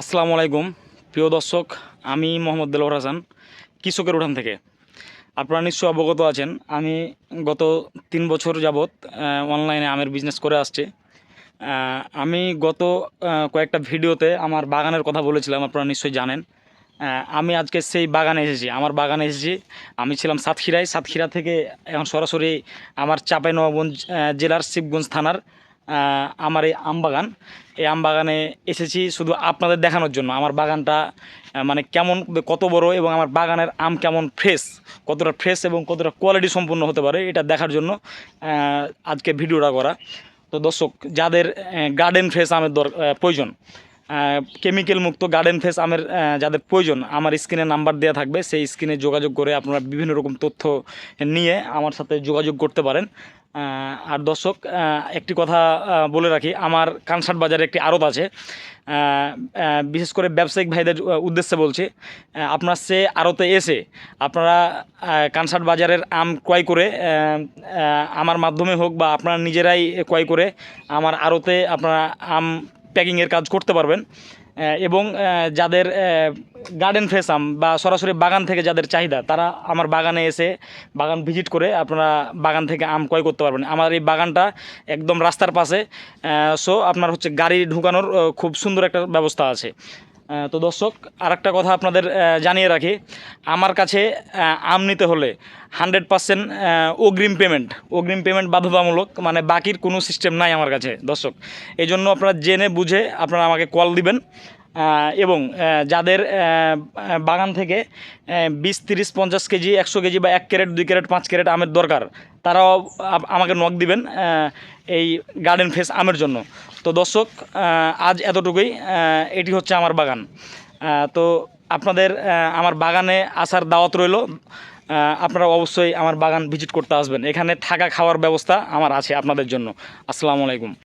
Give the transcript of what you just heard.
আসসালামু আলাইকুম। প্রিয় দর্শক, আমি মোহাম্মদ দেলোয়ার হাসান, কৃষকের উঠান থেকে। আপনারা নিশ্চয় অবগত আছেন, আমি গত তিন বছর যাবৎ অনলাইনে আমের বিজনেস করে আসছি। আমি গত কয়েকটা ভিডিওতে আমার বাগানের কথা বলেছিলাম, আপনারা নিশ্চয়ই জানেন। আমি আজকে সেই বাগানে এসেছি। আমার বাগানে এসেছি, আমি ছিলাম সাতক্ষীরায়। সাতক্ষীরা থেকে এখন সরাসরি আমার চাঁপাইনবাবগঞ্জ জেলার শিবগঞ্জ থানার আমার এই আম বাগান এই আম বাগানে এসেছি শুধু আপনাদের দেখানোর জন্য। আমার বাগানটা মানে কেমন, কত বড় এবং আমার বাগানের আম কেমন ফ্রেশ কতটা ফ্রেশ এবং কতটা কোয়ালিটি সম্পূর্ণ হতে পারে এটা দেখার জন্য আজকে ভিডিওটা করা। তো দর্শক, যাদের গার্ডেন ফ্রেশ আমের দর প্রয়োজন কেমিক্যাল মুক্ত গার্ডেন ফেস আমের যাদের প্রয়োজন আমার স্ক্রিনে নাম্বার দেওয়া থাকবে সেই স্ক্রিনে যোগাযোগ করে আপনারা বিভিন্ন রকম তথ্য নিয়ে আমার সাথে যোগাযোগ করতে পারেন। আর দর্শক একটি কথা বলে রাখি আমার কানসাট বাজারে একটি আড়ত আছে। বিশেষ করে ব্যবসায়িক ভাইদের উদ্দেশ্যে বলছি আপনার সে আড়তে এসে আপনারা আহ, কানসাট বাজারের আম ক্রয় করে আমার মাধ্যমে হোক বা আপনারা নিজেরাই ক্রয় করে আমার আড়তে আপনারা আম প্যাকিংয়ের কাজ করতে পারবেন। এবং যাদের গার্ডেন ফ্রেশ আম বা সরাসরি বাগান থেকে যাদের চাহিদা, তারা আমার বাগানে এসে বাগান ভিজিট করে আপনারা বাগান থেকে আম ক্রয় করতে পারবেন। আমার এই বাগানটা একদম রাস্তার পাশে সো আপনার হচ্ছে গাড়ি ঢুকানোর খুব সুন্দর একটা ব্যবস্থা আছে। তো দর্শক আর একটা কথা আপনাদের জানিয়ে রাখি। আমার কাছে আম নিতে হলে হান্ড্রেড পার্সেন্ট অগ্রিম পেমেন্ট অগ্রিম পেমেন্ট বাধ্যতামূলক মানে বাকির কোনো সিস্টেম নাই আমার কাছে, দর্শক। এই জন্য আপনারা জেনে বুঝে আপনারা আমাকে কল দিবেন। এবং যাদের বাগান থেকে বিশ, তিরিশ, পঞ্চাশ কেজি, একশো কেজি বা এক ক্যারেট, দুই ক্যারেট, পাঁচ ক্যারেট আমের দরকার, তারাও আমাকে নক দিবেন এই গার্ডেন ফেস আমের জন্য। তো দর্শক আজ এতটুকুই এটি হচ্ছে আমার বাগান। তো আপনাদের আমার বাগানে আসার দাওয়াত রইল। আপনারা অবশ্যই আমার বাগান ভিজিট করতে আসবেন। এখানে থাকা খাওয়ার ব্যবস্থা আমার আছে আপনাদের জন্য। আসসালামু আলাইকুম।